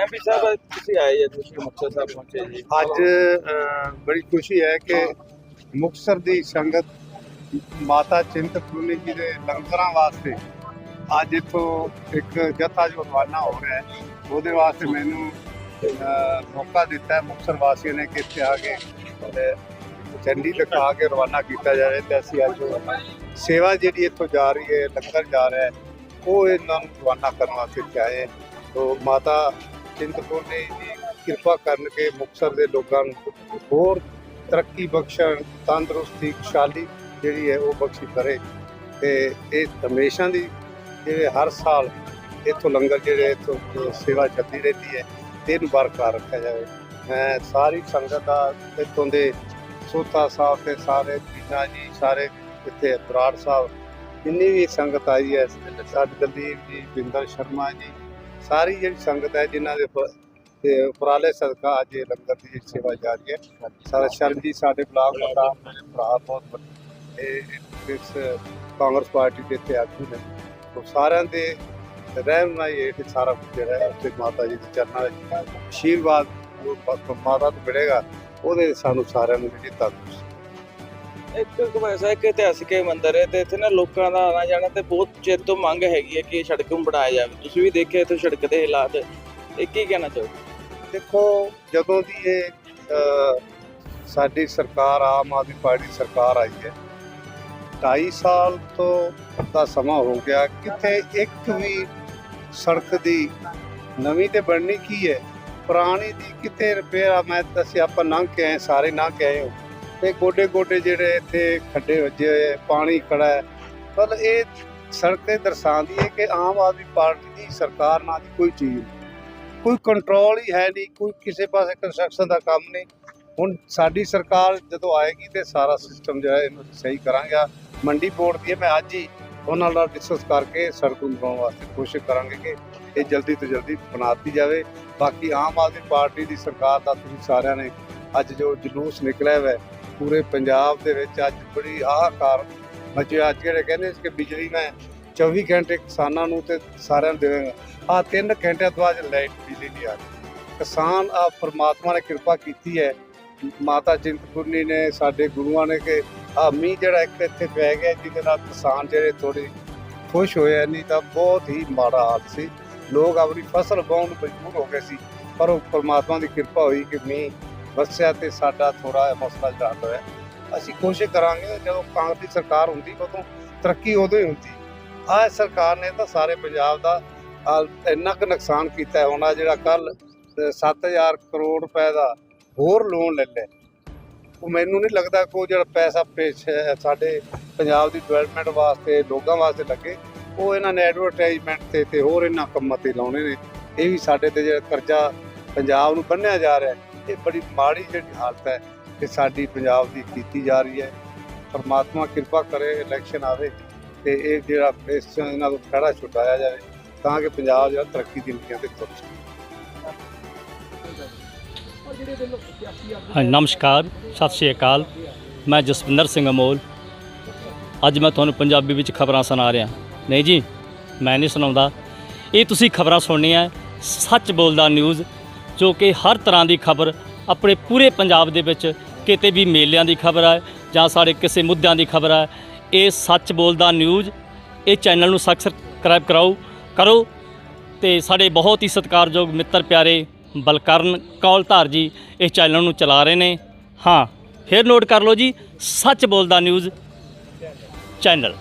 MP ਸਾਹਿਬ ਤੁਸੀਂ ਆਏ ਜੀ ਤੁਸੀਂ ਮੁਕਤਸਰ ਸਾਹਿਬ ਪਹੁੰਚੇ ਜੀ? ਅੱਜ ਅ, ਬੜੀ ਖੁਸ਼ੀ ਹੈ ਕਿ ਮੁਕਤਸਰ ਦੀ ਸੰਗਤ ਮਾਤਾ ਚਿੰਤਪੁਰਨੀ ਜੀ ਦੇ ਲੰਗਰਾਂ ਵਾਸਤੇ ਅੱਜ ਇੱਥੋਂ ਇੱਕ ਜਥਾ ਜੋ ਰਵਾਨਾ ਹੋ ਰਿਹਾ ਹੈ। ਉਹਦੇ ਵਾਸਤੇ ਮੈਨੂੰ ਅ, ਮੌਕਾ ਦਿੱਤਾ ਹੈ ਮੁਕਤਸਰ ਵਾਸੀਆਂ ਨੇ ਕਿ ਇੱਥੇ ਆ ਕੇ ਅ, ਝੰਡੀ ਦਿਖਾ ਕੇ ਰਵਾਨਾ ਕੀਤਾ ਜਾਵੇ ਤੇ ਅਸੀਂ ਅੱਜ ਉਹ ਸੇਵਾ ਜਿਹੜੀ ਇੱਥੋਂ ਜਾ ਰਹੀ ਹੈ ਲੰਗਰ ਜਾ ਰਿਹਾ ਹੈ ਉਹ ਇਹਨਾਂ ਨੂੰ ਰਵਾਨਾ ਕਰਨ ਵਾਸਤੇ ਇੱਥੇ ਆਏ ਤੋ ਮਾਤਾ ਚਿੰਤਪੁਰਨੀ ਦੀ ਕਿਰਪਾ ਕਰਨ ਕੇ ਮੁਕਤਸਰ ਦੇ ਲੋਕਾਂ ਨੂੰ, ਹੋਰ ਤਰੱਕੀ ਬਖਸ਼ਣ, ਤੰਦਰੁਸਤੀ, ਖੁਸ਼ਹਾਲੀ ਜਿਹੜੀ ਹੈ ਉਹ ਬਖਸ਼ੀ ਕਰੇ। ਤੇ ਇਹ ਹਮੇਸ਼ਾ ਦੀ ਜਿਹੜੇ ਹਰ ਸਾਲ ਇੱਥੋਂ ਲੰਗਰ ਜਿਹੜੇ ਇੱਥੋਂ ਸੇਵਾ ਚੱਲਦੀ ਰਹਿੰਦੀ ਹੈ ਤੇ ਇਹਨੂੰ ਬਰਕਰਾਰ ਰੱਖਿਆ ਜਾਵੇ। ਮੈਂ ਸਾਰੀ ਸੰਗਤ ਦਾ ਇੱਥੋਂ ਦੇ ਸੋਤਾ ਸਾਹਿਬ ਤੇ ਸਾਰੇ ਪੀਨਾ ਜੀ, ਸਾਰੇ ਇੱਥੇ ਬਰਾੜ ਸਾਹਿਬ, ਜਿੰਨੀ ਵੀ ਸੰਗਤ ਆਈ ਹੈ, ਸਾਡੇ ਦਲਦੀਪ ਜੀ, ਬਿੰਦਰ ਸ਼ਰਮਾ ਜੀ ਸਾਰੀ ਜਿਹੜੀ ਸੰਗਤ ਹੈ ਜਿਨ੍ਹਾਂ ਦੇ ਤੇ ਉਪਰਾਲੇ ਸਦਕਾ ਅੱਜ ਇਹ ਲੰਗਰ ਦੀ ਸੇਵਾ ਜਾਰੀ ਹੈ। ਸਾਰਾ ਸ਼ਰਨ ਜੀ ਸਾਡੇ ਬਲਾਕ ਦਾ ਮੇਰੇ ਭਰਾ ਬਹੁਤ ਵੱਡੇ। ਇਹ ਇਸ ਕਾਂਗਰਸ ਪਾਰਟੀ ਦੇ ਇੱਥੇ ਆਗੂ ਨੇ। ਉਹ ਸਾਰਿਆਂ ਦੇ ਰਹਿਨਮਾਈ ਹੇਠ ਸਾਰਾ ਕੁਝ ਜਿਹੜਾ ਹੈ ਉੱਥੇ ਮਾਤਾ ਜੀ ਦੇ ਚਰਨਾਂ ਵਿੱਚ। ਆਸ਼ੀਰਵਾਦ ਜੋ ਪ- ਮਾਤਾ ਤੋਂ ਮਿਲੇਗਾ ਉਹਦੇ ਸਾਨੂੰ ਸਾਰਿਆਂ ਨੂੰ ਜਿਹੜੀ ਤੰਦਰੁਸਤੀ ਇੱਕ ਵੈਸਾ ਇੱਕ ਇਤਿਹਾਸਿਕ ਇਹ ਮੰਦਿਰ ਹੈ ਤੇ ਇੱਥੇ ਨਾ ਲੋਕਾਂ ਦਾ ਆਣਾ ਜਾਣਾ ਤੇ ਬਹੁਤ ਚਿਰ ਤੋਂ ਮੰਗ ਹੈਗੀ ਹੈ ਕਿ ਇਹ ਸੜਕ ਨੂੰ ਬਣਾਇਆ ਜਾਵੇ। ਤੁਸੀਂ ਵੀ ਦੇਖਿਆ ਇੱਥੇ ਸੜਕ ਦੇ ਹਾਲਾਤ। ਇਹ ਕੀ ਕਹਿਣਾ ਚਾਹੋਗੇ? ਦੇਖੋ, ਜਦੋਂ ਦੀ ਇਹ ਸਾਡੀ ਸਰਕਾਰ, ਆਮ ਆਦਮੀ ਪਾਰਟੀ ਸਰਕਾਰ ਆਈ ਹੈ 2.5 ਸਾਲ ਤੋਂ ਦਾ ਸਮਾਂ ਹੋ ਗਿਆ, ਕਿਤੇ ਇੱਕ ਵੀ ਸੜਕ ਦੀ ਨਵੀਂ ਤੇ ਬਣਨੀ ਕੀ ਹੈ? ਪੁਰਾਣੀ ਦੀ ਕਿਤੇ ਰਿਪੇਅਰ ਮੈਂ ਦੱਸਿਆ, ਆਪਾਂ ਲੰਘ ਕੇ ਆਏ ਸਾਰੇ ਲੰਘ ਕੇ ਆਏ ਹੋ। ਤੇ ਗੋਡੇ ਗੋਡੇ ਜਿਹੜੇ ਇੱਥੇ ਖੱਡੇ ਵੱਜੇ ਹੋਏ ਪਾਣੀ ਖੜਾ ਹੈ। ਪਰ ਇਹ ਸੜਕ ਤੇ ਦਰਸਾਉਂਦੀ ਹੈ ਕਿ ਆਮ ਆਦਮੀ ਪਾਰਟੀ ਦੀ ਸਰਕਾਰ ਨਾਲ ਦੀ ਕੋਈ ਚੀਜ਼ ਨਹੀਂ। ਕੋਈ ਕੰਟਰੋਲ ਹੀ ਹੈ ਨਹੀਂ ਕੋਈ ਕਿਸੇ ਪਾਸੇ ਕੰਸਟਰਕਸ਼ਨ ਦਾ ਕੰਮ ਨਹੀਂ। ਹੁਣ ਸਾਡੀ ਸਰਕਾਰ ਜਦੋਂ ਆਏਗੀ ਤੇ ਸਾਰਾ ਸਿਸਟਮ ਜਿਹੜਾ ਇਹਨੂੰ ਸਹੀ ਕਰਾਂਗੇ। ਮੰਡੀ ਬੋਰਡ ਦੀ ਹੈ, ਮੈਂ ਅੱਜ ਹੀ ਉਹਨਾਂ ਨਾਲ ਡਿਸਕਸ ਕਰਕੇ ਸੜਕ ਨੂੰ ਬਣਾਉਣ ਵਾਸਤੇ ਕੋਸ਼ਿਸ਼ ਕਰਾਂਗੇ ਕਿ ਇਹ ਜਲਦੀ ਤੋਂ ਜਲਦੀ ਬਣਾਤੀ ਜਾਵੇ। ਬਾਕੀ ਆਮ ਆਦਮੀ ਪਾਰਟੀ ਦੀ ਸਰਕਾਰ ਦਾ ਤੁਸੀਂ ਸਾਰਿਆਂ ਨੇ ਅੱਜ ਜੋ ਜਲੂਸ ਨਿਕਲਿਆ ਹੋਇਆ ਹੈ, ਪੂਰੇ ਪੰਜਾਬ ਦੇ ਵਿੱਚ ਅੱਜ ਬੜੀ ਹਾਹਾਕਾਰ ਮਚਿਆ ਅੱਜ ਜਿਹੜੇ ਕਹਿੰਦੇ ਸੀ ਕਿ ਬਿਜਲੀ ਮੈਂ 24 ਘੰਟੇ ਕਿਸਾਨਾਂ ਨੂੰ ਤੇ ਸਾਰਿਆਂ ਨੂੰ ਦੇਵਾਂਗਾ। ਆ ਤਿੰਨ ਘੰਟਿਆਂ ਤੋਂ ਬਾਅਦ ਲਾਈਟ ਬਿਜਲੀ ਨਹੀਂ ਆ ਰਹੀ ਕਿਸਾਨ ਆ ਪਰਮਾਤਮਾ ਨੇ ਕਿਰਪਾ ਕੀਤੀ ਹੈ। ਮਾਤਾ ਚਿੰਤਪੁਰਨੀ ਨੇ, ਸਾਡੇ ਗੁਰੂਆਂ ਨੇ ਕਿ ਆ ਮੀਂਹ ਜਿਹੜਾ ਇੱਕ ਇੱਥੇ ਪੈ ਗਿਆ ਜਿਹਦੇ ਨਾਲ ਕਿਸਾਨ ਜਿਹੜੇ ਥੋੜੇ ਖੁਸ਼ ਹੋਏ ਨਹੀਂ ਤਾਂ ਬਹੁਤ ਹੀ ਮਾੜਾ ਹਾਲ ਸੀ। ਲੋਕ ਆਪਣੀ ਫਸਲ ਵਾਹੁਣ ਮਜਬੂਰ ਹੋ ਗਏ ਸੀ। ਪਰ ਉਹ ਪਰਮਾਤਮਾ ਦੀ ਕਿਰਪਾ ਹੋਈ ਕਿ ਮੀਂਹ ਵਸਿਆ ਤੇ ਸਾਡਾ ਥੋੜਾ ਮਸਲਾ ਜਿਹੜਾ ਹੱਲ ਹੋਇਆ। ਅਸੀਂ ਕੋਸ਼ਿਸ਼ ਕਰਾਂਗੇ ਜਦੋਂ ਕਾਂਗਰਸੀ ਸਰਕਾਰ ਹੁੰਦੀ ਉਦੋਂ ਤਰੱਕੀ ਉਦੋਂ ਹੀ ਹੁੰਦੀ। ਆਹ ਸਰਕਾਰ ਨੇ ਤਾਂ ਸਾਰੇ ਪੰਜਾਬ ਦਾ ਇੰਨਾ ਕੁ ਨੁਕਸਾਨ ਕੀਤਾ ਹੈ ਹੁਣ ਆਹ ਜਿਹੜਾ ਕੱਲ 7000 ਕਰੋੜ ਰੁਪਏ ਦਾ ਹੋਰ ਲੋਨ ਲੈ ਲਿਆ। ਉਹ ਮੈਨੂੰ ਨਹੀਂ ਲੱਗਦਾ ਕਿ ਉਹ ਜਿਹੜਾ ਪੈਸਾ ਪੇਸ਼ ਸਾਡੇ ਪੰਜਾਬ ਦੀ ਡਿਵੈਲਪਮੈਂਟ ਵਾਸਤੇ ਲੋਕਾਂ ਵਾਸਤੇ ਲੱਗੇ ਉਹ ਇਹਨਾਂ ਨੇ ਐਡਵਰਟਾਈਜ਼ਮੈਂਟ ਤੇ ਤੇ ਹੋਰ ਇਹਨਾਂ ਕੰਮਾਂ ਤੇ ਲਾਉਣੇ ਨੇ। ਇਹ ਵੀ ਸਾਡੇ ਤੇ ਜਿਹੜਾ ਕਰਜ਼ਾ ਪੰਜਾਬ ਨੂੰ ਬੰਨਿਆ ਜਾ ਰਿਹਾ ਹੈ, ਇਹ ਬੜੀ ਮਾੜੀ ਜਿਹੜੀ ਹਾਲਤ ਹੈ ਕਿ ਸਾਡੀ ਪੰਜਾਬ ਦੀ ਕੀਤੀ ਜਾ ਰਹੀ ਹੈ। ਪਰਮਾਤਮਾ ਕਿਰਪਾ ਕਰੇ ਇਲੈਕਸ਼ਨ ਆਵੇ ਤੇ ਇਹ ਜਿਹੜਾ ਇਸ ਇਹਨਾਂ ਨੂੰ ਖੜਾ ਛੁਟਾਇਆ ਜਾਵੇ ਤਾਂ ਕਿ ਪੰਜਾਬ ਜਿਹੜਾ ਤਰੱਕੀ ਦੀ ਨੀਤੀਆਂ ਤੇ ਤੁਰ ਸਕੇ। ਹਾਂਜੀ, ਨਮਸਕਾਰ, ਸਤਿ ਸ਼੍ਰੀ ਅਕਾਲ। ਮੈਂ ਜਸਵਿੰਦਰ ਸਿੰਘ ਅਮੋਲ। ਅੱਜ ਮੈਂ ਤੁਹਾਨੂੰ ਪੰਜਾਬੀ ਵਿੱਚ ਖਬਰਾਂ ਸੁਣਾ ਰਿਹਾ। ਨਹੀਂ ਜੀ, ਮੈਂ ਨਹੀਂ ਸੁਣਾਉਂਦਾ। ਇਹ ਤੁਸੀਂ ਖਬਰਾਂ ਸੁਣਨੀਆਂ, ਸੱਚ ਬੋਲਦਾ ਨਿਊਜ਼ ਜੋ ਕਿ ਹਰ ਤਰ੍ਹਾਂ ਦੀ ਖਬਰ ਆਪਣੇ ਪੂਰੇ ਪੰਜਾਬ ਦੇ ਵਿੱਚ ਕਿਤੇ ਵੀ ਮੇਲਿਆਂ ਦੀ ਖਬਰ ਹੈ ਜਾਂ ਸਾਡੇ ਕਿਸੇ ਮੁੱਦਿਆਂ ਦੀ ਖਬਰ ਹੈ ਇਹ ਸੱਚ ਬੋਲਦਾ ਨਿਊਜ਼, ਇਹ ਚੈਨਲ ਨੂੰ ਸਬਸਕ੍ਰਾਈਬ ਕਰਾਓ, ਕਰੋ ਤੇ ਸਾਡੇ ਬਹੁਤ ਹੀ ਸਤਿਕਾਰਯੋਗ ਮਿੱਤਰ ਪਿਆਰੇ ਬਲਕਰਨ ਕੌਲਧਾਰ ਜੀ ਇਸ ਚੈਨਲ ਨੂੰ ਚਲਾ ਰਹੇ ਨੇ। ਹਾਂ, ਫਿਰ ਨੋਟ ਕਰ ਲਓ ਜੀ, ਸੱਚ ਬੋਲਦਾ ਨਿਊਜ਼ ਚੈਨਲ।